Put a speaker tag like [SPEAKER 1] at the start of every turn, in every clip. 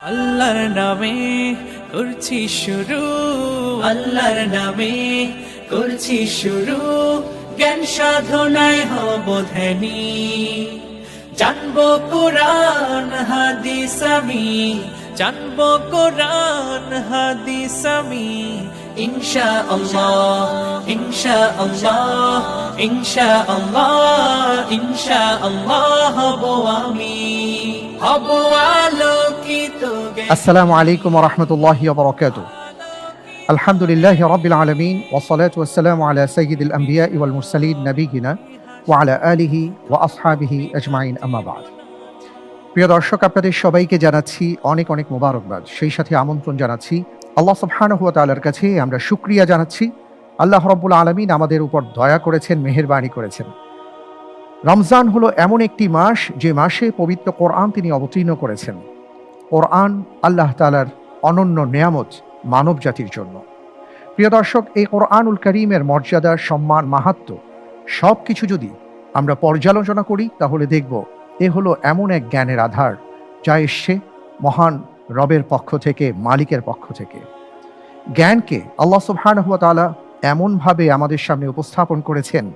[SPEAKER 1] আল্লাহর নামে করছি শুরু, আল্লাহর নামে করছি শুরু। জ্ঞান সাধনায় হব ধ্যানী জানব কোরআন, হাদিস আমি। জানব কোরআন, হাদিস আমি। ইনশা আল্লাহ ইনশা আল্লাহ ইনশা আল্লাহ ইনশা আল্লাহ হব আমি। হব আলোকিত
[SPEAKER 2] আসসালামু আলাইকুম রহমতুল্লাহ বরকাত আলহামদুলিল্লাহ রবিল আলমিন ওসলাত ওসালাম আলা সঈদুল আম্বিয়া ইউল মুরসালিন ও ওয়ালা আলিহি ওয়া আসহাবিহি আজমাইন আমাবাদ প্রিয় দর্শক, আপনাদের সবাইকে জানাচ্ছি অনেক অনেক মোবারকবাদ। সেই সাথে আমন্ত্রণ জানাচ্ছি আল্লাহ সুবহানাহুয়া তালার কাছে। আমরা শুক্রিয়া জানাচ্ছি। আল্লাহ রব্বুল আলমিন আমাদের উপর দয়া করেছেন, মেহেরবানি করেছেন। রমজান হলো এমন একটি মাস যে মাসে পবিত্র কোরআন তিনি অবতীর্ণ করেছেন। কোরআন আল্লাহ তালার অনন্য নেয়ামত মানব জাতির জন্য। প্রিয় দর্শক, এই কোরআনুল করিমের মর্যাদা, সম্মান, মাহাত্ম সব কিছু যদি আমরা পর্যালোচনা করি, তাহলে দেখব এ হলো এমন এক জ্ঞানের আধার, যা এসছে মহান রবের পক্ষ থেকে, মালিকের পক্ষ থেকে। জ্ঞানকে আল্লাহ সুবহানাহুয়া তাআলা এমনভাবে আমাদের সামনে উপস্থাপন করেছেন,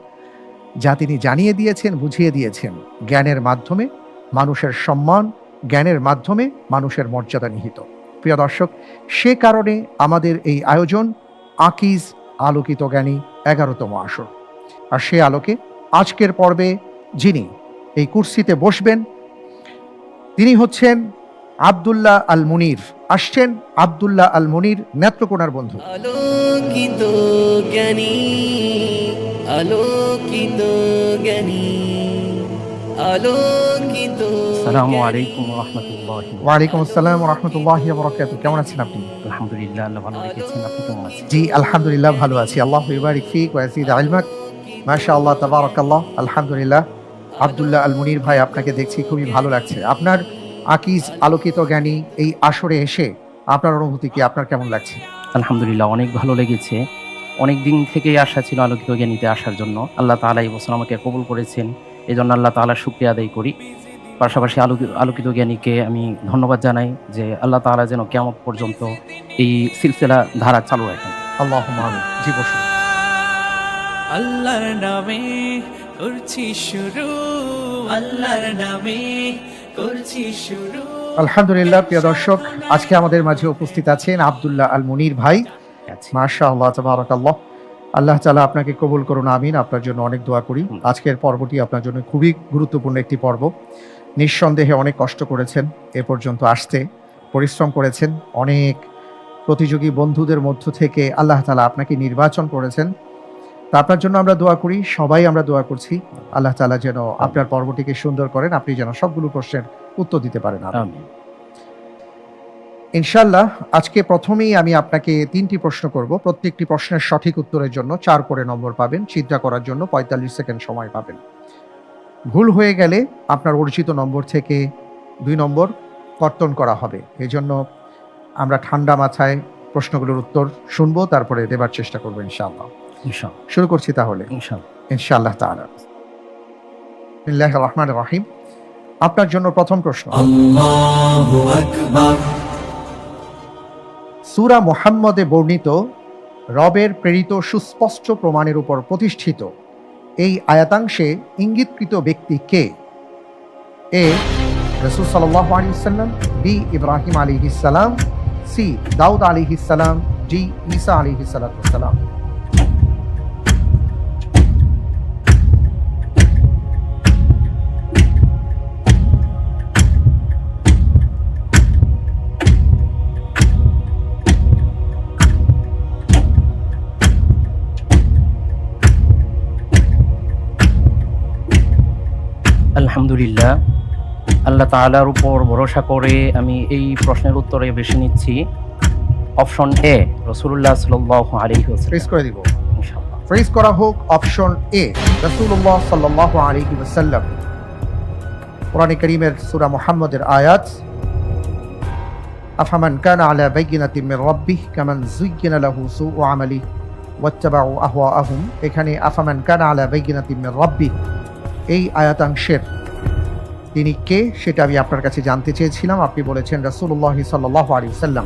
[SPEAKER 2] যা তিনি জানিয়ে দিয়েছেন, বুঝিয়ে দিয়েছেন। জ্ঞানের মাধ্যমে মানুষের সম্মান জ্ঞানের মাধ্যমে মানুষের মর্যাদা নিহিত। প্রিয় দর্শক, সে কারণে আমাদের এই আয়োজন আকিজ আলোকিত জ্ঞানী এগারোতম আসর। আর সে আলোকে আজকের পর্বে যিনি এই কুর্সিতে বসবেন, তিনি হচ্ছেন আবদুল্লাহ আল মুনির আসছেন আবদুল্লাহ আল মুনির নেত্রকোনার বন্ধু।
[SPEAKER 1] আলোকিত জ্ঞানী আলোকিত জ্ঞানী, আলোকিত
[SPEAKER 3] আসসালামু আলাইকুম রহমতুল্লাহ
[SPEAKER 2] ওয়ালাইকুম আসসালাম রহমতুল্লাহ বরকাত কেমন আছেন আপনি?
[SPEAKER 3] আলহামদুলিল্লাহ আল্লাহ ভালো রেখেছেন। আপনি কেমন আছেন?
[SPEAKER 2] জি আলহামদুলিল্লাহ ভালো আছি। আল্লাহ ইবারিক ফিক ওয়াসিদ আলমাক মাশাআল্লাহ তাবারাকাল্লাহ। আলহামদুলিল্লাহ। আব্দুল্লাহ আল মুনির ভাই আপনাকে দেখছি খুবই ভালো লাগছে। আপনার আকিজ আলোকিত জ্ঞানী এই আসরে এসে আপনার অনুভূতি কি? আপনার কেমন লাগছে?
[SPEAKER 3] আলহামদুলিল্লাহ অনেক ভালো লেগেছে। অনেক দিন থেকেই আশা ছিল আলোকিত জ্ঞানীতে আসার জন্য। আল্লাহ তাআলা এই বছর আমাকে কবুল করেছেন। এই জন্য আল্লাহ তাআলার শুক্রিয়া আদায় করি। পাশাপাশি আলোকিত আলোকিত জ্ঞানীকে আমি ধন্যবাদ জানাই যে আল্লাহ তাআলা যেন কেমন পর্যন্ত এই সিলসিলা ধারা চালু রাখেন।
[SPEAKER 2] আল্লাহ
[SPEAKER 1] আল্লাহর নামে করছি শুরু। আল্লাহর নামে করছি শুরু।
[SPEAKER 2] আলহামদুলিল্লাহ প্রিয় দর্শক আজকে আমাদের মাঝে উপস্থিত আছেন আব্দুল্লাহ আল মুনির ভাই।
[SPEAKER 3] আছি।
[SPEAKER 2] মাশা আল্লাহ তাবারাকাল্লাহ। আল্লাহ তাআলা আপনাকে কবুল করুন আমিন। আপনার জন্য অনেক দোয়া করি। আজকের পর্বটি আপনার জন্য খুবই গুরুত্বপূর্ণ একটি পর্ব। নিঃসন্দেহে অনেক কষ্ট করেছেন এ পর্যন্ত আসতে পরিশ্রম করেছেন অনেক প্রতিযোগী বন্ধুদের মধ্য থেকে আল্লাহ তালা আপনাকে নির্বাচন করেছেন। তা আপনার জন্য আমরা দোয়া করি সবাই আমরা দোয়া করছি আল্লাহ তালা যেন আপনার পর্বটিকে সুন্দর করেন আপনি যেন সবগুলো প্রশ্নের উত্তর দিতে পারেন। ইনশাল্লাহ আজকে প্রথমেই আমি আপনাকে তিনটি প্রশ্ন করব প্রত্যেকটি প্রশ্নের সঠিক উত্তরের জন্য চার করে নম্বর পাবেন চিন্তা করার জন্য পঁয়তাল্লিশ সেকেন্ড সময় পাবেন। ভুল হয়ে গেলে আপনার অর্জিত নম্বর থেকে দুই নম্বর কর্তন করা হবে। এই জন্য আমরা ঠান্ডা মাথায় প্রশ্নগুলোর উত্তর শুনব তারপরে দেবার চেষ্টা করব ইনশাআল্লাহ। শুরু করছি তাহলে।
[SPEAKER 3] ইনশাআল্লাহ।
[SPEAKER 2] বিসমিল্লাহির রহমানির রহিম। আপনার জন্য প্রথম প্রশ্ন। সুরা মোহাম্মদে বর্ণিত রবের প্রেরিত সুস্পষ্ট প্রমাণের উপর প্রতিষ্ঠিত এই আয়াতাংশে ইঙ্গিতকৃত ব্যক্তি কে? এ রসুল সাল্লাহ আলিয়াল্লাম বি ইব্রাহিম আলী ইসালাম সি দাউদ আলী ইসালাম জি ঈসা আলী সালাম।
[SPEAKER 3] আলহামদুলিল্লাহ। আল্লাহ তাআলার উপর ভরসা করে আমি এই প্রশ্নের উত্তরে বেছে নিচ্ছি। অপশন এ রসুল্লাহ সাল্লাহ
[SPEAKER 2] ফ্রিজ করে দিব। ফ্রিজ করা হোক অপশন এ রসুল্লাহ সাল্লাহ আলহি ওসাল্লাম কোরআনে করিমের সুরা মোহাম্মদের আয়াত আফামান কান আলা বাইগিনাতি মির রাব্বিহ কামান যুয়্যিনা লাহু সুউ আমালি ওয়াত্তাবাউ আহওয়াআহুম এখানে আফামান কান আলা বাইগিনাতি মির রাব্বিহ এই আয়াতাংশের তিনি কে সেটা আমি আপনার কাছে জানতে চেয়েছিলাম। আপনি বলেছেন রাসূলুল্লাহ সাল্লাল্লাহু আলাইহি সাল্লাম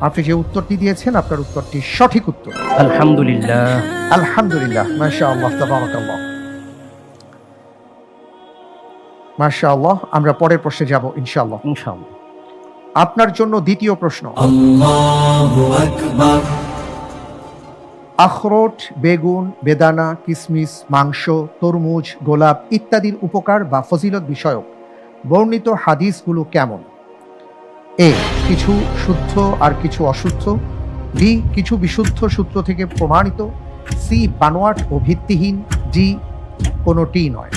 [SPEAKER 2] আপনি যে উত্তরটি দিয়েছেন আপনার উত্তরটি সঠিক উত্তর।
[SPEAKER 3] আলহামদুলিল্লাহ।
[SPEAKER 2] আলহামদুলিল্লাহ। তাবারাকাল্লাহ। মাশাআল্লাহ আমরা পরের প্রশ্নে যাব ইনশাআল্লাহ।
[SPEAKER 3] ইনশাআল্লাহ।
[SPEAKER 2] আপনার জন্য দ্বিতীয় প্রশ্ন।
[SPEAKER 1] আল্লাহু আকবার।
[SPEAKER 2] আখরোট, বেগুন, বেদানা, কিসমিস, মাংস, তরমুজ, গোলাপ ইত্যাদির উপকার বা ফজিলত বিষয়ক বর্ণিত হাদিসগুলো কেমন? এ, কিছু শুদ্ধ আর কিছু অশুদ্ধ। বি, কিছু বিশুদ্ধ সূত্র থেকে প্রমাণিত। সি, বানোয়াট ও ভিত্তিহীন। ডি কোনোটি নয়।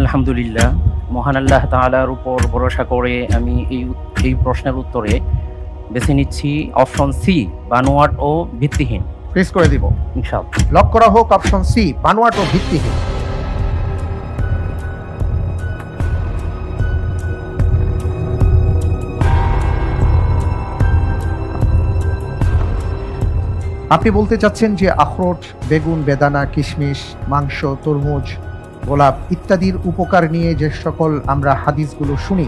[SPEAKER 3] আলহামদুলিল্লাহ মহান আল্লাহ তাআলার উপর ভরসা করে আমি এই এই প্রশ্নের উত্তরে বেছে নিচ্ছি অপশন সি বানোয়াট ও ভিত্তিহীন।
[SPEAKER 2] প্রেস করে দিব।
[SPEAKER 3] ইনশাআল্লাহ।
[SPEAKER 2] লক করা হোক অপশন সি বানোয়াট ও ভিত্তিহীন। আপনি বলতে চাচ্ছেন যে আখরোট বেগুন বেদানা কিশমিশ মাংস তরমুজ গোলাপ ইত্যাদির উপকার নিয়ে যে সকল আমরা হাদিসগুলো শুনি,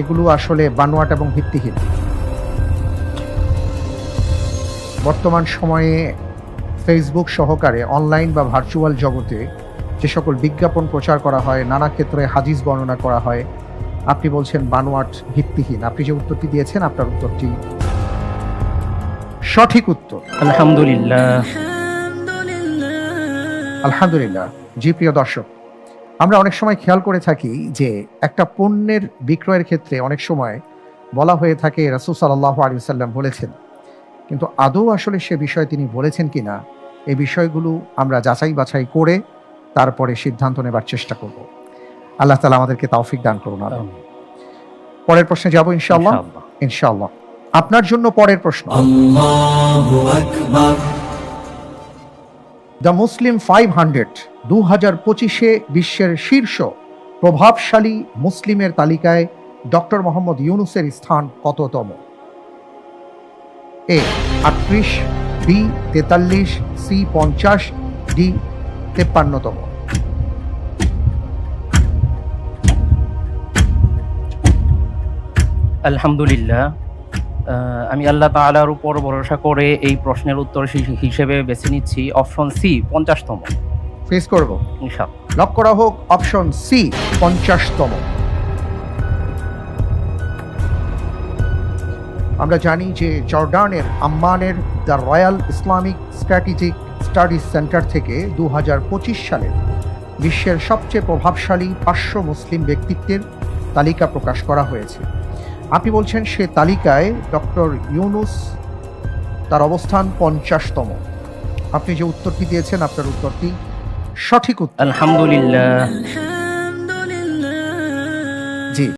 [SPEAKER 2] এগুলো আসলে বানোয়াট এবং ভিত্তিহীন। বর্তমান সময়ে ফেসবুক সহকারে অনলাইন বা ভার্চুয়াল জগতে যে সকল বিজ্ঞাপন প্রচার করা হয়, নানা ক্ষেত্রে হাদিস বর্ণনা করা হয়, আপনি বলছেন বানোয়াট ভিত্তিহীন। আপনি যে উত্তরটি দিয়েছেন, আপনার উত্তরটি সঠিক উত্তর।
[SPEAKER 3] আলহামদুলিল্লাহ।
[SPEAKER 2] আলহামদুলিল্লাহ জি প্রিয় দর্শক আমরা অনেক সময় খেয়াল করে থাকি যে একটা পণ্যের বিক্রয়ের ক্ষেত্রে অনেক সময় বলা হয়ে থাকে রাসুল সাল্লাহ আলী সাল্লাম বলেছেন। কিন্তু আদৌ আসলে সে বিষয়ে তিনি বলেছেন কিনা এই বিষয়গুলো আমরা যাচাই বাছাই করে তারপরে সিদ্ধান্ত নেবার চেষ্টা করব। আল্লাহ তালা আমাদেরকে তাওফিক দান করুন আরও। পরের প্রশ্নে যাব ইনশাআল্লাহ?
[SPEAKER 3] ইনশাআল্লাহ।
[SPEAKER 2] ইনশাআল্লাহ। আপনার জন্য পরের প্রশ্ন।
[SPEAKER 1] আল্লাহু আকবার।
[SPEAKER 2] দ্য মুসলিম ফাইভ হান্ড্রেড দু হাজার পঁচিশে বিশ্বের শীর্ষ প্রভাবশালী মুসলিমের তালিকায় ডক্টর মোহাম্মদ ইউনুসের স্থান কততম? এ, আটত্রিশ, বি, তেতাল্লিশ, সি, পঞ্চাশ, ডি, তেপ্পান্নতম।
[SPEAKER 3] আলহামদুলিল্লাহ। আমি আল্লাহ তাআলার উপর ভরসা করে এই প্রশ্নের উত্তর হিসেবে বেছে নিচ্ছি। অপশন সি পঞ্চাশতম।
[SPEAKER 2] ফেস করব? লক করা হোক অপশন সি পঞ্চাশতম। আমরা জানি যে জর্ডানের আম্মানের the royal Islamic strategic studies centre থেকে দু সালের বিশ্বের সবচেয়ে প্রভাবশালী পাঁচশো মুসলিম ব্যক্তিত্বের তালিকা প্রকাশ করা হয়েছে। আপনি বলছেন সে তালিকায় ডক্টর ইউনুস তার অবস্থান পঞ্চাশতম। আপনি যে উত্তরটি দিয়েছেন আপনার উত্তরটি সঠিক উত্তর।
[SPEAKER 3] আলহামদুলিল্লাহ।
[SPEAKER 2] জি।